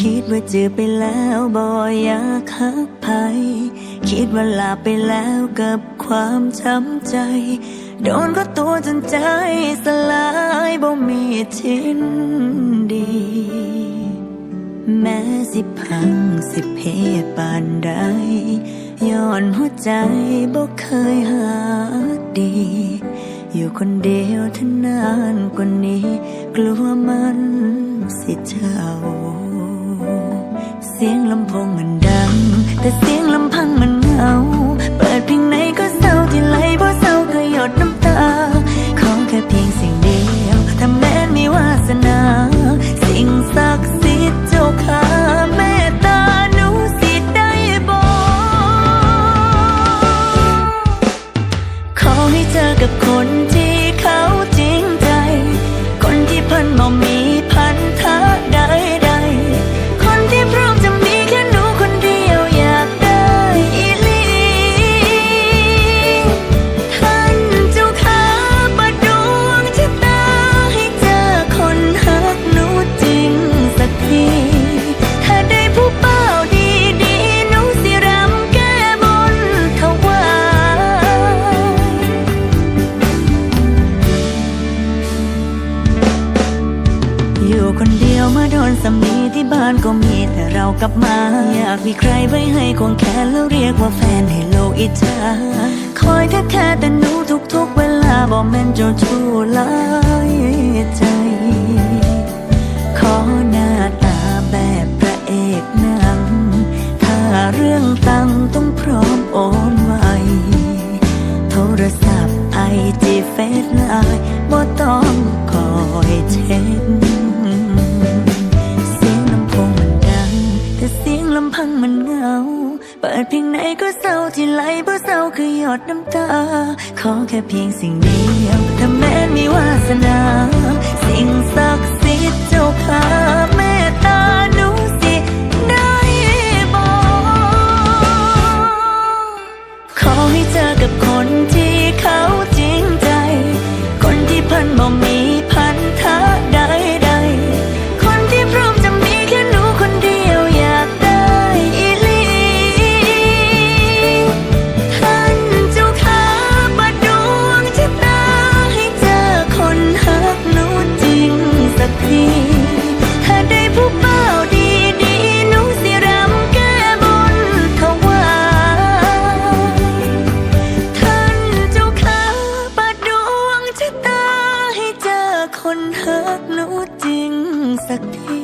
คิดว่าเจอไปแล้วบ่อยากหักใครคิดว่าลาไปแล้วกับความช้ำใจ โดนก็ตัวจนใจสลายบ่มีชิ้นดี แม้สิพังสิเพปานใดย้อนหัวใจบ่เคยหาดี อยู่คนเดียวท่านานกว่านี้ กลัวมันสิเจ้า เสียงลำโพงมันดัง แต่เสียงลำพังมันเหงา อยู่คนเดียวมาโดนสำนีที่บ้านก็มีแต่เรากลับมา อยากมีใครไว้ให้ควงแขนแล้วเรียกว่าแฟนให้โลกอิจฉาคอยแค่แค่แต่หนูทุกๆเวลาบอกแม่นเจ้าชู้หลายใจ ขอหน้าตาแบบพระเอกหนัง ถ้าเรื่องตังต้องพร้อมโอนไวโทรศัพท์ไอจีเฟซไลน์บ่ต้องคอยเช็ค พังมันเงา เปิดเพียงไหนก็เศร้าที่ไหลเพราะเศร้าคือหยดน้ำตา ขอแค่เพียงสิ่งเดียวถ้าแม้นมีวาสนา สิ่งศักดิ์สิทธิ์เจ้าค่ะ The. pain.